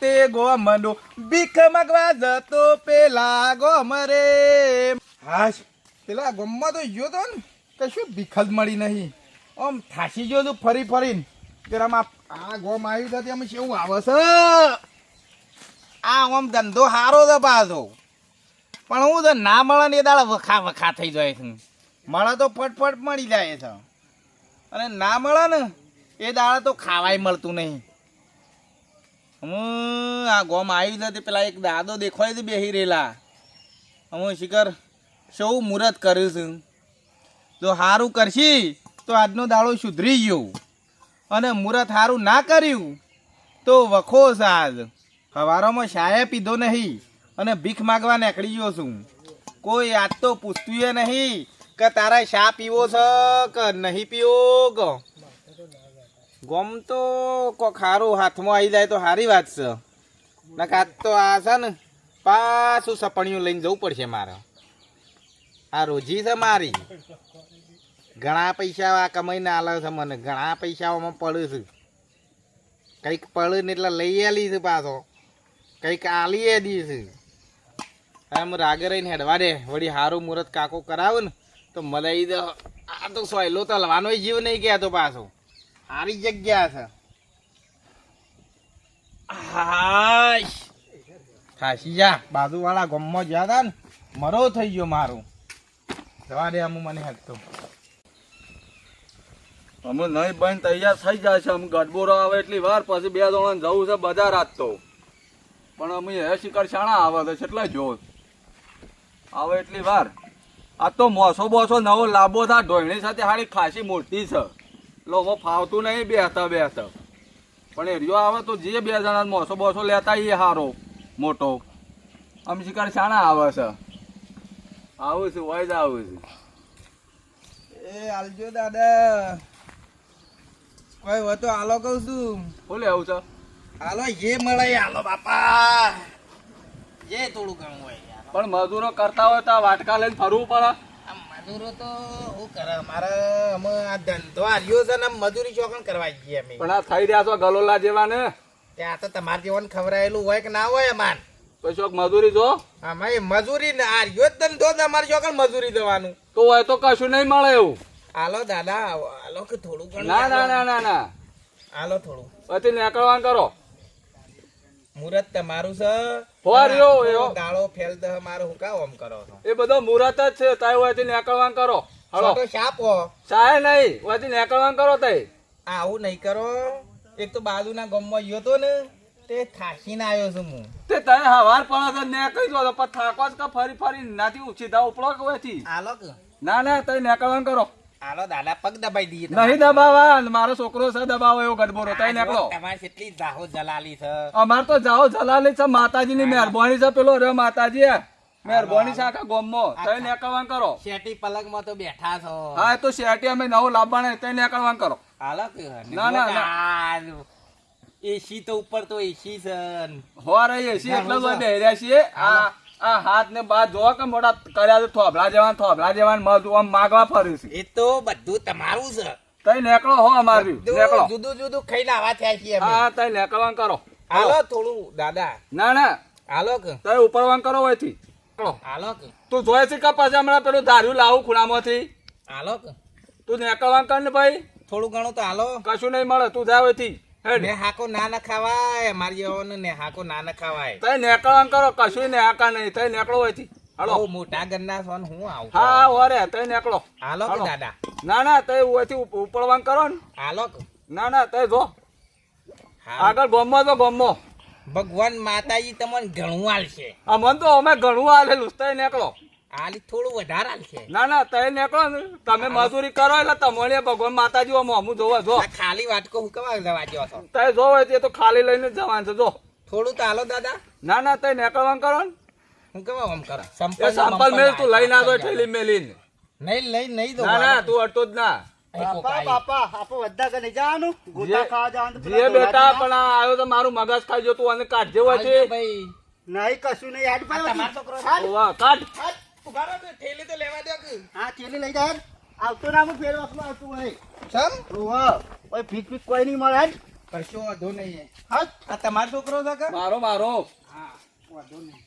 તે ગોમનો ભીખ મગવા જતો પેલા ગોમ રે હાશ, પેલા ગોમમાં તો ગયો તો ને કશું ભીખ જ મળી નહીં. આમ થાસી ગયો તું ફરી ફરીને. પેલામાં આ ગોમ આવ્યું તો તેમ કેવું આવે છે? આ આમ ધંધો સારો છે પાછો. પણ હું તો ના મળે ને એ દાડા વખા વખા થઈ જાય છે. મળે તો ફટફટ મળી જાય છે. અને ના મળે ને એ દાડા તો ખાવાય મળતું નહીં. હું આ ગોમ આવી નથી પેલા એક દાદો દેખાય છે બેહી રહેલા. હું શિખર સૌ મુહૂર્ત કર્યું છું. જો સારું કરશી, તો આજનો દાડો સુધરી ગયો. અને મુહૂર્ત સારું ના કર્યું, તો વખો સાજ. આજ સવારોમાં શાએ પીધો નહીં અને ભીખ માગવા નીકળી ગયો છું. કોઈ આજ તો પૂછતું નહીં કે તારે શા પીવો છે કે નહીં પીવો ગમ તો કો ખારું હાથમાં આવી જાય તો સારી વાત છે. ના તો આ છે ને, પાછું સપણિયું લઈને જવું પડશે મારે. આ રોજી છે મારી. ઘણા પૈસા આ કમાઈને આલે છે મને. ઘણા પૈસાઓમાં પડે છે. કંઈક પડે ને એટલે લઈ આલી છે પાછો. કંઈક આલી એ દી છે. એમ રાગે રહીને હેડવા દે. વળી સારું મુહૂર્ત કાકો કરાવે ને, તો મલાઈ દે. આ તો સોયલો તલવાનો જીવ નહીં કહેતો પાછો. સારી જગ્યા છે. હાય. ખાસી જા બાજુવાળા ગમમાં જ્યાં હતા ને મરો થઈ ગયો મારું. જવા દે અમુ મને હેડતો અમે નહીં બન તૈયાર થઈ જાય છે. અમે ગડબોરો આવે એટલી વાર પછી બે જણા જવું છે બજાર આજ તો. પણ અમે હે શિકાર શાણા આવે છે એટલે જો આવે એટલી વાર. આ તો મોસો બોસો નવો લાંબો થા ઢોયણી સાથે હારી ખાસી મોટી છે. લો હું ફાવતું નહીં બેહતા બેહતા. પણ એરિયો આવે તો જે બે જણા મોસો બોસો લેતા એ હારો મોટો. આમ શિકાર શાણા આવે છે? આવું છે વાય આવું છે. એ આલજો દાદા. કોઈ હોય તો હાલો કહું છું. બોલે આવું છે? હાલો જે મળે હાલો બાપા. જે થોડું ઘણું હોય. પણ મજૂરો કરતા હોય તો વાટકા લઈને ફરવું પડે. મજૂરો તો શું કરે? મારે અમે આ ધંધો હાર્યો છે ને મજૂરી ચોકણ કરવા જઈએ અમે. પણ આ થઈ રહ્યા છો ગલોલા જેવા ને? ત્યાં તો તમારે જેવાનું ખવડાયેલું હોય કે ના હોય અમાર? તો ચોક મજૂરી જો. અમારે મજૂરી ને હાર્યો ધંધો જ અમારે ચોકણ મજૂરી દેવાનું. તો હોય તો કશું નહીં મળે એવું. હાલો દાદા હાલો કે થોડું ના ના ના ના. હાલો થોડું. પછી નીકળવાનું કરો. મુહૂર્ત તમારું છે. ફોર્યો એવો. ગાળો ફેલ દે મારો હું કા ઓમ કરો છો? એ બધો મુરત જ છે તાય હોયથી નીકળવાનું કરો. હળો તો શાપો ચાહે નહીં હોયથી નીકળવાનું કરો તઈ આવું નહીં કરો. એક તો બાજુના ગામમાં ગયો તો ને તે થાકીને આવ્યો છું હું. તે તને હવાર પડે તો ને કહી દો પણ થાકો જ કે ફરી ફરી નાથી સીધા ઉપડો કે હાલો ના ના તઈ નીકળવાનું કરો. હાલો દાદા પગ દબાઈ દઈએ નહીં દબાવા મારો છોકરો છે દબાવો એવો ગડબોરો તઈ નીકળો. તમારી કેટલી જાહો જલાલી છે. અમાર તો જાઓ જલાલી છે માતાજીની મહેરબાની છે પેલો રે માતાજી મહેરબાની છે આખા ગામમાં. તઈ નીકળવાનું કરો. શેટી પલંગમાં તો બેઠા છો. હા તો શેટી અમે નવો લાવવાના તઈ નીકળવાનું કરો. હાલો ના ના, ના, એસી તો ઉપર તો એસી છે. હોર છીએ એટલે બધે બેહર્યા છીએ. આ આ હાથ ને બા જો કે મોટા કર્યા છે થોભલા જેવાન થોભલા જેવાન મધ આમ માગવા ફર્યું છે. એ તો બધું તમારું છે. તઈ નેકળો હો અમારું નેકળો. જુદું જુદું ખાઈને લાવા થયા છીએ હા તઈ નેકળવા કરો. હાલો થોડું દાદા. ના ના. હાલો કે. તઈ ઉપરવાન કરો હોયથી. હાલો. કે. તું જોય છે કે પાછા હમણાં પેલું ધાર્યું લાવું ખૂણામાંથી? હાલો કે. તું નેકળવા કર ને ભાઈ. થોડું ઘણું તો હાલો. કશું નહીં મળે તું જાય હોયથી ને હાકો ના ન ખાવાય મારી જેવાને ને હાકો ના ન ખાવાય. તઈ નીકળવાનું કરો કશું ને આકા નહીં તઈ નીકળો હોયથી હાલો. મોટા ગન્ના સોન હું આવું હા તઈ નીકળો. હાલો કે દાદા? ના ના તઈ ઉપડવાનું કરો ને. હાલો ના ના તઈ જો. હા. આગળ ગોમમાં તો ગોમમાં ભગવાન માતાજી તમને ઘણું આલશે. છે મન તો અમે ઘણું હાલેલું તઈ નીકળો. આલી થોડું વધારે આલશે ના ના તઈ નીકળો ને. તમે મજૂરી કરો એટલે તમારે ભગવાન માતાજી આમ જોવા જો. ખાલી વાટકો હું કવા જવા જો છો? તઈ જો તે તો ખાલી લઈને જવાનું છે જો. થોડું તો હાલો દાદા. ના ના તઈ નીકળવાનું કરો ને. હું કવા આમ કરો? સંપલ સંપલ મેલ તું લઈને આવતો ઠેલી મેલીને. નહીં લઈ નહીં દો ના ના તું અટતો જ ના. બાપા બાપા આપણે બધા કે નહીં જવાનું ગોતા ખાવા જવાનું જે બેટા પણ આવ્યો તો મારું મગજ ખાઈ જો તું અને કાઢજે હોય છે ભાઈ. નહીં કશું નહીં. હેડ પર તમારો છોકરો. કાઢ. ઊભા રહો તો તો લેવા દો કે. હા ચેલી લઈ જાય આવતો ના હું ફેર વખત આવતું હોય? સમ ઓહો ઓય ભીખ ભીખ કોઈ નહીં મળે. કશો વાંધો નહીં હા. આ તમારો છોકરો છે કે? મારો મારો. હા વાંધો નહીં.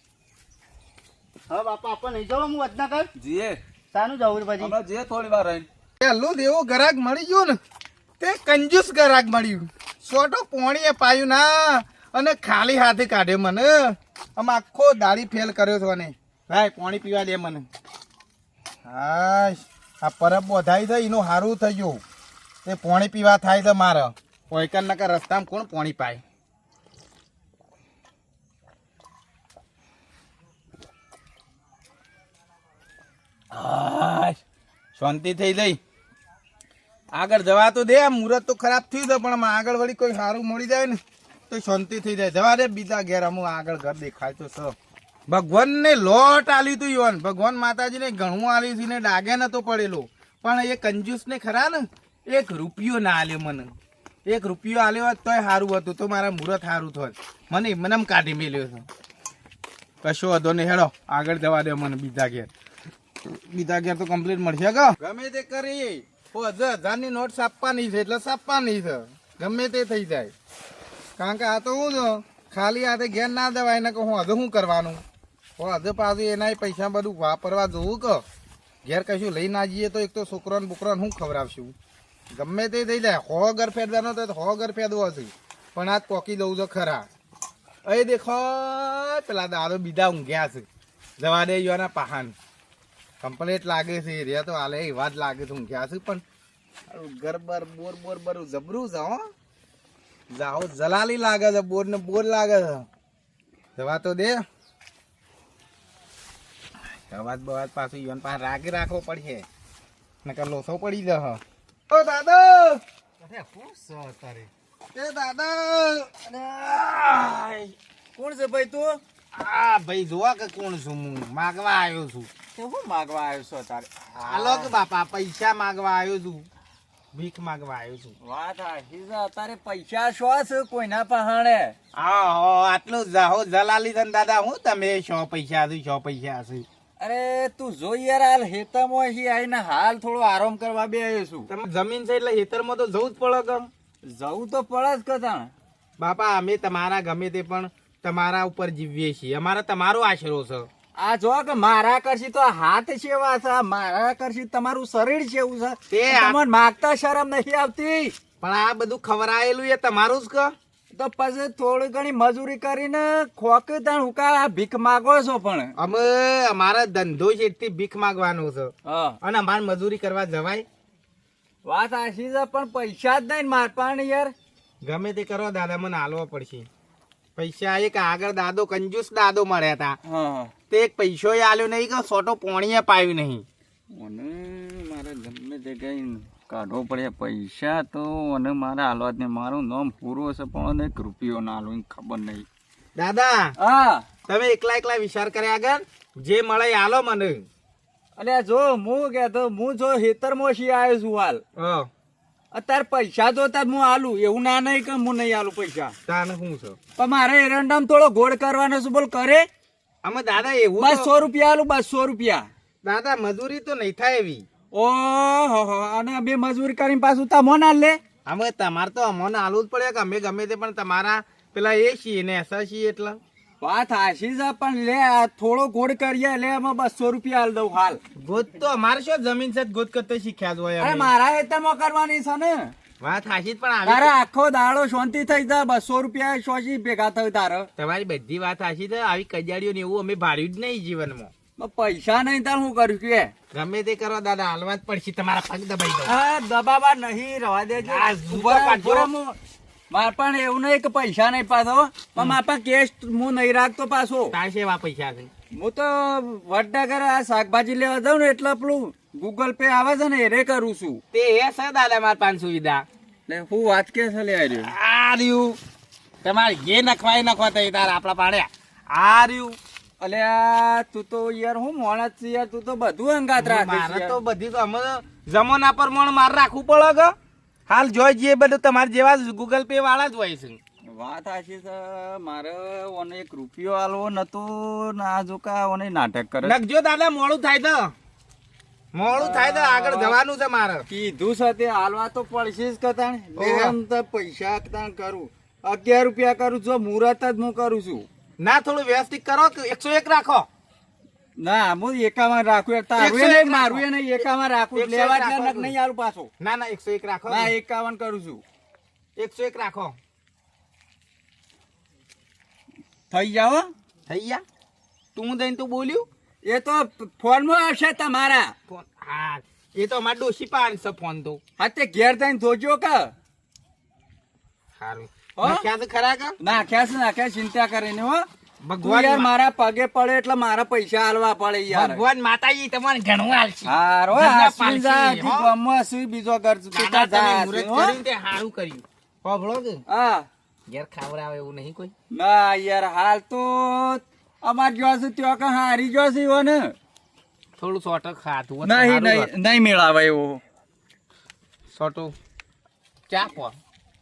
હા બાપા આપણે નહીં જવા હું વધના કર. જીએ. સાનું જવું પછી. હમણાં જે થોડી વાર રહીને પેલું જ એવું ગ્રાહક મળી ગયો ને તે કંજૂસ ગ્રાહક મળ્યું સોટો પોણીએ પાયું ના અને ખાલી હાથે કાઢ્યો મને. આમ આખો દાડી ફેલ કર્યો છો ને ભાઈ પાણી પીવા દે મને. હા આ પરબ બોધાઈ છે, એનું સારું થઈ ગયું. તે પાણી પીવા થાય છે મારે. ઓયકર નકર રસ્તામાં કોણ પાણી પાય? શાંતિ થઈ જઈ આગળ જવા તો દે મુહૂર્ત તો ખરાબ થયું છે, પણ આગળ વળી કોઈ સારું મળી જાય ને, તો શાંતિ થઈ જાય. જવા દે બીજા ઘેર, અમુક આગળ ઘર દેખાય તો સ ભગવાનને લોટ આલ્યું તું યોન ભગવાન માતાજીને ઘણું આલી છે ને ડાગે નતો પડેલો. પણ એ કંજૂસને ખરા ને, એક રૂપિયો ના આલ્યો મને. એક રૂપિયો આલ્યો હોત તોય સારું હતું, તો મારા મુહૂર્ત સારું થોત. મને મને એમ કાઢી મેલ્યો છે. કશો હતો ને હેડો, આગળ જવા દે મને બીજા ઘેર. બીજા ઘેર તો કમ્પ્લીટ મળશે કે? ગમે તે કરી. હજારની નોટ સાપવાની છે, એટલે સાપવાની છે. ગમે તે થઈ જાય. કારણ કે આ તો હું ખાલી હાથે ઘેર ના દેવાય ને કે હું હજુ શું કરવાનું? હો હજુ પાછું એના પૈસા બધું વાપરવા જોવું કે. ઘેર કશું લઈ ના જઈએ તો એક તો છોકરાને બોકરાને શું ખવડાવશું? ગમે તે થઈ જાય. હો ઘર ફેરવાનો તો હો ઘર ફેરવો હશે. પણ આજ કોકી દઉં છો ખરા. એ દેખો, પેલા દાદો બીજા ઊંઘ્યા છે. જવા દે યોના પહાન કમ્પ્લેટ લાગે છે. એરિયા તો હાલે એવા જ લાગે છે ઊંઘ્યા છે પણ. ગરબર બોર બોર, બરું જબરું હો. જાઓ, જલાલી લાગે છે બોર ને બોર લાગે છે. જવા તો દે. અવાજ બવાજ પાછું ઈવન પાસે રાગી રાખવો પડશે. નકર લોસો પડી જશે. ઓ દાદા! અરે હું સો તારે? એ દાદા! કોણ છે ભાઈ તું? આ ભાઈ જોવા કે કોણ છું હું? માગવા આવ્યો છું. તે હું માગવા આવ્યો છો તારે? હાલો કે બાપા પૈસા માગવા આવ્યો છું. ભીખ માગવા આવ્યો છું. વાત આખી છે. તારે પૈસા શો છે કોઈના પહાણે? હા હો આટલું જાહો. જલાલી દાદા હું તમે છો પૈસા છું સો પૈસા છે? અરે તું જોઈ યાર હાલ હેતામાં અહીં આવીને હાલ થોડો આરામ કરવા બે આવ્યો છું. તમે જમીન છે એટલે હેતરમાં તો જવું જ પડે કમ જવું તો પડે જ કતાણ બાપા અમે તમારા ગમે તે પણ તમારા ઉપર જીવીએ છીએ. અમારા તમારો આશરો છે. આ જો કે મારા કરશી તો હાથ સેવા છે મારા કરશી તમારું શરીર છે એવું છે. તે તે તમને માગતા શરમ નથી આવતી. પણ આ બધું ખવરાયેલું એ તમારું જ કે? તો પછી થોડી ઘણી મજૂરી કરીને ખોક તાણ હુકા ભીખ માગો છો પણ. અમે અમારા ધંધો છે એટલી ભીખ માગવાનો છે. અને અમારે મજૂરી કરવા જવાય. વાત આશી છે પણ પૈસા જ નહીં માર પણ યાર. ગમે તે કરો દાદા મને હાલવા પડશે. પૈસા એક આગળ દાદો કંજૂસ દાદો મળ્યા હતા. તે એક પૈસો આલ્યો નહીં કે સોટો પોણીએ પાયું નહીં. મને મારે ગમે તે કઈ કાઢવો પડે. પૈસા તો અને મારા હાલત ને મારું નામ પૂરું છે પણ એક રૂપિયો ના હાલું ખબર નહીં. દાદા હા. તમે એકલા એકલા વિચાર કર્યા આગળ? જે મળે હાલો આલો મને. અને જો હું કહેતો હું જો હેતરમાં મોશી આવ્યો છું હાલ. હા. અત્યારે પૈસા જોતા હું હાલું એવું ના નહીં કે હું નહીં હાલું પૈસા. તાને શું છે? પણ મારે એરંડામ થોડો ગોળ કરવાનો છે બોલ કરે. અમે દાદા એવું તો- બસો રૂપિયા હાલું બસો રૂપિયા. દાદા મજૂરી તો નહીં થાય એવી. ઓહો અને બે મજૂરી કરીને પાછું તા મોના લે. અમે તમારે તો અમને હાલવું જ પડે કે અમે ગમે તે પણ તમારા પેલા એ છીએ ને એસા છીએ એટલે. વાત હાશી છે પણ લે થોડો ગોળ કરીએ લે એમાં બસો રૂપિયા હાલ દઉં હાલ. ગોત તો અમારે શું જમીન છે જ ગોત કરતા શીખ્યા જ હોય અરે અમે. મારા હેતરમાં કરવાની છે ને. વાત હાશી જ પણ તારે આખો દાડો શાંતિ થઈ જાય બસો રૂપિયા શોષી ભેગા થયું તારે. તમારી બધી વાત હાશી છે આવી કજાડીઓ ને એવું અમે ભાડ્યું જ નહીં જીવનમાં. પૈસા નહીં તાર હું કર્યું કે ગમે તે કરો દાદા હાલવા જ પડશે તમારા પગ દબાઈ દો હા દબાવા નહીં રવા દેજો. માર પણ એવું નહીં કે પૈસા નહીં પાછો. પણ માર પાસે કેશ હું નહીં રાખતો પાછો. પાસે એવા પૈસા છે? હું તો વડનગર આ શાકભાજી લેવા જાઉં ને એટલે પેલું ગૂગલ પે આવે છે ને એ કરું છું. તે એ છે દાદા મારા પાંચ સુવિધા. ને હું વાત કે છે લે આ રહ્યું. આ રહ્યું. તમારે જે નખવાય નખવા તઈ તાર આપણા પાડ્યા. આ રહ્યું. અલ્યા તું તો યાર હું મોણસ છે યાર તું તો બધું અંગાત રાખે મારે તો બધી તો અમે જમાના પર મણ માર રાખવું પડે કે? હાલ જોઈ જઈએ બધું તમારે જેવા ગૂગલ પે વાળા જ હોય છે. વાત સાચી છે મારે ઓને એક રૂપિયો આલવો નતો ના જો કા ઓને નાટક કરે લખજો દાદા મોડું થાય તો. મોડું થાય તો આગળ જવાનું છે મારે. કીધું છે તે હાલવા તો પડશે જ કતાણ. એમ તો પૈસા કતાણ કરું. અગિયાર રૂપિયા કરું છું મુહૂર્ત જ હું કરું છું. ના થોડું વ્યવસ્થિત કરો એકસો એક રાખો? ના હું એકામાં રાખું તારું નહીં મારું એ નહીં એકામાં રાખું. લેવા જ નહીં આવું પાછો. ના ના એકસો એક રાખો ના એકાવન કરું છું. એકસો એક રાખો. થઈ જાઓ થઈ ગયા? તું દઈને તું બોલ્યું? એ તો ફોનમાં આવશે તમારા. હા એ તો અમારે ડોશી પાડશે ફોન તો. હા તે ઘેર જઈને જોજો કે. સારું? નાખ્યા છે ખરા કા? નાખ્યા છે નાખ્યા ચિંતા કરીને હો. ભગવાન યાર મારા પગે પડે એટલે મારા પૈસા હાલવા પડે યાર. ભગવાન માતાજી તમારે ઘણું હાલશે. હારો ઘરના જા, પાલસી, હજી સુઈ બીજો ઘર તું જા તે હારું કર્યું. હોભળો કે? હા. ઘેર ખાવડાવે એવું નહીં કોઈ? ના યાર હાલ તો અમાર જો છે ત્યાં કે હારી જો છે ઈવોને. થોડું સોટો ખાતું તો નહીં નહીં નહીં મેળાવે એવું. સોટો ચા પો.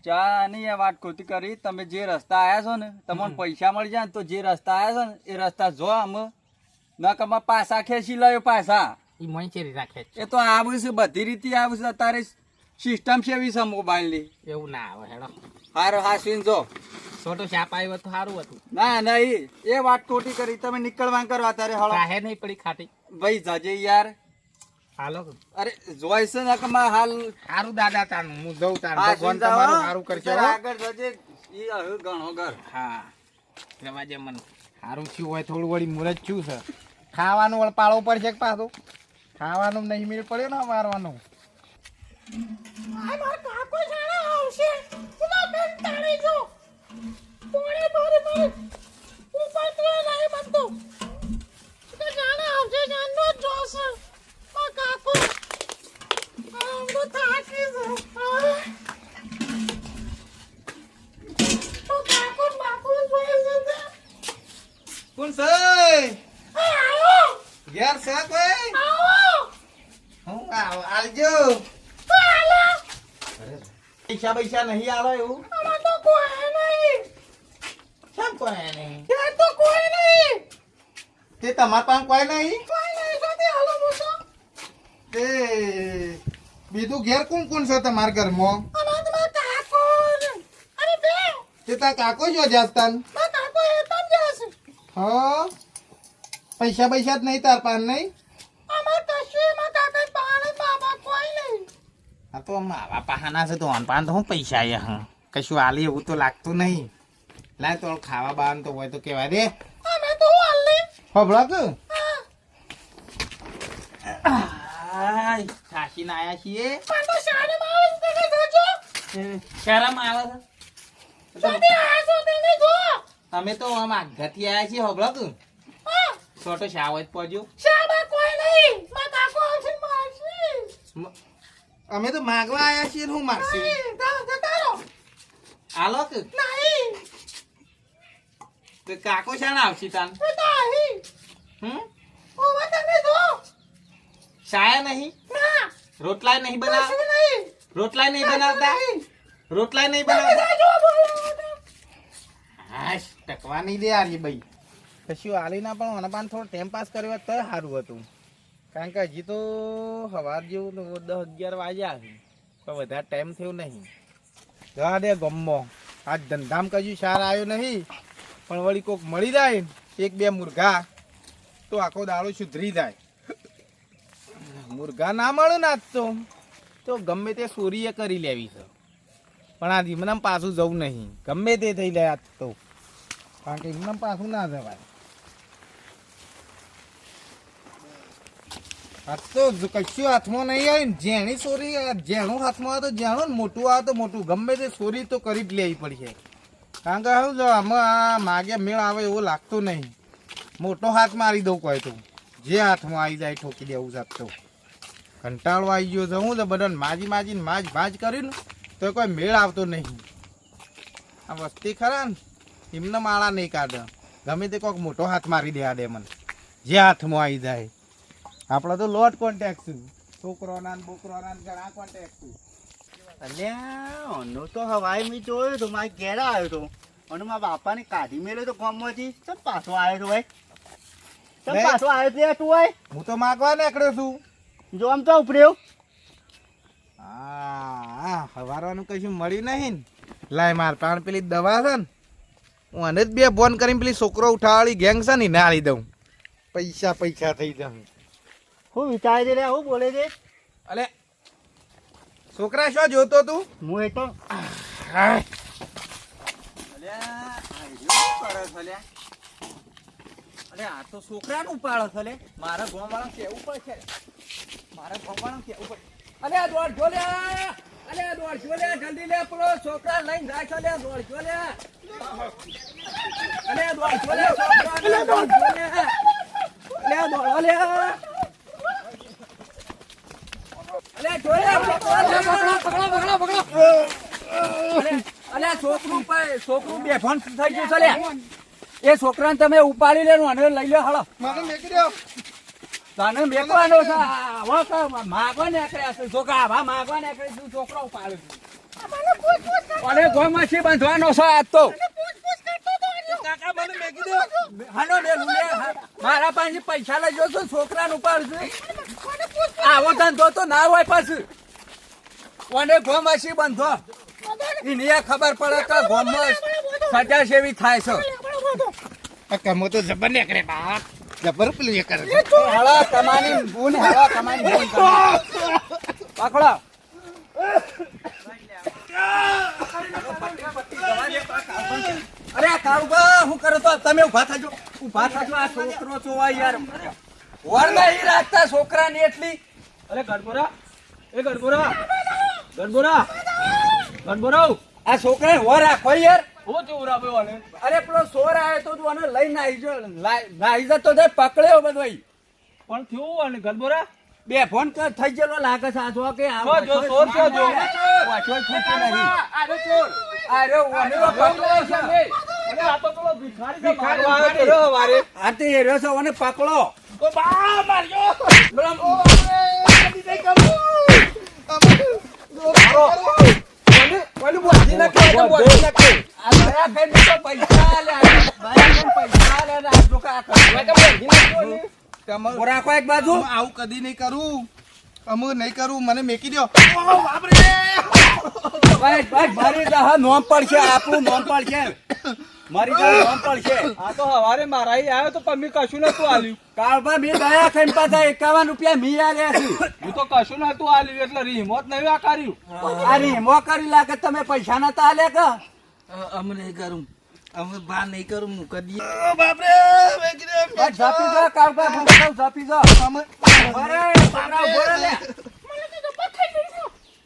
ચા નહીં એ વાત ખોટી કરી તમે જે રસ્તા આયા છો ને તમને પૈસા મળી જાય ને તો જે રસ્તા આયા છો ને એ રસ્તા જો આમ. ન કમા પાછા ખેંચી લાયો પાછા. એ મોય રાખે એ તો આવું છે બધી રીતે આવું છે અત્યારે સિસ્ટમ છે એવી છે મોબાઈલની એવું ના આવે હેડો. હારો હાસીન જો. છોટો ચા આવ્યો તો સારું હતું. ના નહીં એ વાત ખોટી કરી તમે નીકળવા કરવા તારે હળો. નહીં પડી ખાટી. ભાઈ જાજે યાર. હાલો. અરે જોઈ છે ને કે માં હાલ સારું દાદા તાનું હું જઉં તાન ભગવાન તમારું હો. સારું કરશે આગળ જજે. ઈ હવે ઘણો ઘર. હા. દે મને સારું થયું હોય થોડું વળી મુરત થયું છે. ખાવાનું વળી પાળવું પડશે કે પાછું? ખાવાનું નહીં મેળ પડ્યો ને મારવાનું કોણ છે ઘેર છે કોઈ હું આવો આલજો પૈસા નહીં આવે એવું? કેમ કોઈ નહીં? તે તમાર પાસે કોઈ નહીં? તે બીજું ઘેર કોણ કોણ છે તમારા ઘરમાં? તે તા કાકો જો જાસ્તાન. હા. પૈસા પૈસા જ નહીં તાર પાન નહીં આ તો મારા પાહાના છે તો અનપાન તો હું પૈસા આવ્યા હા? કશું આલી એવું તો લાગતું નહીં. લાય તો ખાવા બાવાનું તો હોય તો કેવા દે. હબળા કે? આય સાસીને આયા છીએ. શરમ આવે છે? અમે તો આમ ઘરથી આવ્યા છીએ હબળા કે? છોટો શાવજ પહોંચ્યો. અમે તો માગવા આવ્યા છીએ હું મારશું આલો કે? તો કાકો શાણ આવશે તાન? હમ? શાયા નહીં? રોટલા નહીં બનાવ? રોટલા નહીં. બનાવતા? રોટલા નહીં બનાવતા? હાશ ટકવા નહીં દે આલી ભાઈ કશું આલી ના પણ મને પણ થોડો ટાઈમ પાસ કર્યો તો સારું હતું. કારણ કે હજી તો સવાર જેવું દસ અગિયાર વાગ્યા છે તો વધારે ટાઈમ થયો નહીં. જવા દે ગમો. આજ ધંધામ કશું સાર આવ્યો નહીં, પણ વળી કોક મળી જાય એક બે મુરઘા, તો આખો દાડો સુધરી જાય. મુરઘા ના મળે ને આજ તો. તો ગમે તે ચોરીએ કરી લેવી છે. પણ આ ધીમનામ પાછું જવું નહીં. ગમે તે થઈ જાય આજ તો. કારણ કે એમનામ પાછું ના જવાય. તો કશું હાથમાં નહીં આવે ને, જેણી ચોરી જેણું હાથમાં આવે તો જેણું મોટું આવે તો મોટું. ગમે તે ચોરી તો કરી જ લેવી પડશે. કારણ કે શું આમાં આ માગે મેળ આવે એવું લાગતું નહીં. મોટો હાથ મારી દઉં કોઈ તો. જે હાથમાં આવી જાય ઠોકી દેવું સાહેબ તો. કંટાળો આવી ગયો છે. હું તો બધાને માજી માજીને માજ ભાજ કર્યું ને તો કોઈ મેળ આવતો નહીં. આ વસ્તી ખરા ને, એમને માળા નહીં કાઢે. ગમે તે કોઈક મોટો હાથ મારી દે દે મને. જે હાથમાં આવી જાય. આપણે તો લોટ કોન્ટેક્ટ છે. છોકરોના બોકરોના ઘણા કોન્ટેક્ટ છે. અલ્યા ઓનો તો હવાઈ મેં જોયો તો મારે ઘેર આવ્યો તો. અને મારા બાપાને કાઢી મેળ્યો તો ગામમાંથી. ચમ પાછો આવ્યો તો ભાઈ? તમે પાછો આવ્યો તો તું ભાઈ? હું તો માગવા નીકળ્યો છું. જો આમ તો ઉપડ્યો હા. હવારવાનું કશું મળ્યું નહીં ને. લાય માર પ્રાણ પેલી દવા છે ને. હું અને જ બે ફોન કરીને પેલી છોકરો ઉઠાવાળી ગેંગ છે ને ના દઉં. પૈસા પૈસા થઈ જશે. હું વિચારે છે હું બોલે છે અલે છોકરા શું જોતો તું હું એ તો હા આ રહ્યો શું કરે છે અલ્યા? અલ્યા, આ તો છોકરાનું પાળો છે લે. મારા ગામવાળાને કહેવું પડશે. મારા ગામવાળાને કહેવું પડશે. અલ્યા, દોડજો લે. અલ્યા, દોડજો લે. જલ્દી લે, પેલો છોકરા લઈને જાય છે લે. દોડજો લે. અલ્યા, દોડજો લે, લે. અલ્યા, દોડો લે. જો લે, છોકરાને. અલ્યા, અલ્યા, છોકરું છોકરું બેભાન થઈ ગયું છે લ્યા. એ છોકરાને તમે ઉપાડી લેનો અને લઈ લો હળો મને તને મેકવાનો છે આવા માગવા નીકળ્યા છે. છોકરા આવા માગવા નીકળે તું છોકરો ઉપાડે છે. અને ગોમાં છે બાંધવાનો છે આજ તો. કાકા મને મેકી દો. હાલો લે લે હા. મારા પાસે પૈસા લઈ જો છું છોકરાને ઉપાડશે આવો ધંધો તો ના હોય પાછું. કોને ગોમાં છે બાંધો? ખબર પડે કે ગોમાં સજા સેવી થાય છે. કમો તો જબર નીકળે બાપ. જબર પેલું એ કરે હળા કમાની બૂન હળા કમાની બૂન પકડો. અરે આ કાળુબા હું કરો તો તમે ઊભા થાજો. ઊભા થાજો આ છોકરો જોવા યાર. વર નહીં રાખતા છોકરાની એટલી. અરે ગડબોરા એ ગડબોરા ગડબોરા ગડબોરા આ છોકરાને વર રાખો યાર. હું રાખ્યો આને અરે પેલો સોર આવ્યો તો તું આને લઈને આવી જો નાઈ જતો તે પકડ્યો બધો પણ થયું અને ગડબોરા બે ફોન કર થઈ ગયેલો લાગે છે આ જો કે આ જો, જો, સોર છે જો. વાંચો ખૂટે નહીં અરે ઓનો પકડો છે અરે આ તો પેલો ભિખારી છે ભિખારી, મારવા આવ્યો. તો વારે. આ તે હેર્યો છે ઓને પકડો. રાખો એક બાજુ આવું કદી નહીં કરું અમુ નહીં કરું મને મેકી દો ભાઈ ભાઈ મારી દહા નોમ પડશે આપણું નોમ પડશે મારી દહા નોમ પડશે આ તો હવારે મારાઈ આવ્યો તો પણ મેં કશું નતું આલ્યું. કાળભા મેં દયા ખાઈને પાછા એકાવન રૂપિયા મી આલ્યા છે. હું તો કશું નતું આલ્યું એટલે હિંમત નહીં આ કર્યું આ રીમો કરી લાગે તમે પૈસા નતા આલ્યા કે? અમને નહીં કરું. અમે બા નહીં કરું હું કદી આ ઝાપી દો કાળભા કહું ઝાપી દો અમે અરે છોકરા ઊભો રહે લે.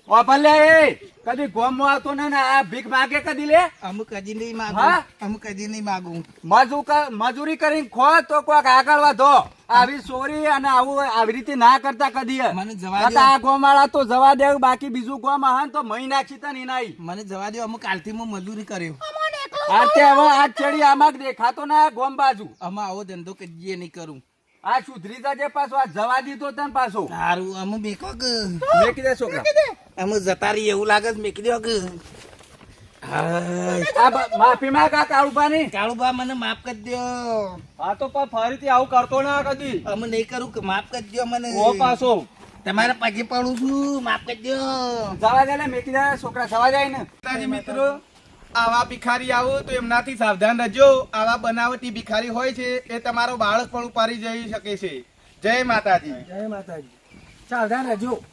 ઓ ભલે એ. કદી ગોમમાં આવતો ને આ ભીખ માગે કદી લે? અમુક કદી નહીં? માગું. અમે કદી નહીં માગું. મજૂ મજૂરી કરીને ખો તો કોક આગળ વધો. આવી ચોરી અને આવું આવી રીતે ના કરતા કદી. મને જવા દે આ ગોમાળા તો જવા દે બાકી બીજું ગોમ આહન ને તો મહી નાખી તને નાઈ મને જવા દે અમુક કાલથી હું મજૂરી કર્યો. આ તે હવે આ ચડી આમાં દેખાતો ના ગોમ બાજુ. આમાં આવો ધંધો કદી નહીં કરું. આ સુધરી જજે પાછો આ જવા દીધો તને પાછો. સારું અમે મેકો કે મેકી દે છોકરા. અમે જતા રહી એવું લાગે છે મેકી દો કે માફી માંગ આ કાળુભાની કાળુબા મને માફ કરી દો આ તો પણ ફરીથી આવું કરતો ના કદી. અમે નહીં કરું કે માફ કરી દો મને. ઓ પાછો. તમારે પગે પડું છું માફ કરી દો જવા દે ને મેકી દે છોકરા જવા જાય ને. મિત્રો. આવા ભિખારી આવો તો એમનાથી સાવધાન રહેજો. આવા બનાવટી ભિખારી હોય છે એ તમારો બાળક પણ ઉપાડી જઈ શકે છે. જય માતાજી. જય માતાજી. સાવધાન રહેજો.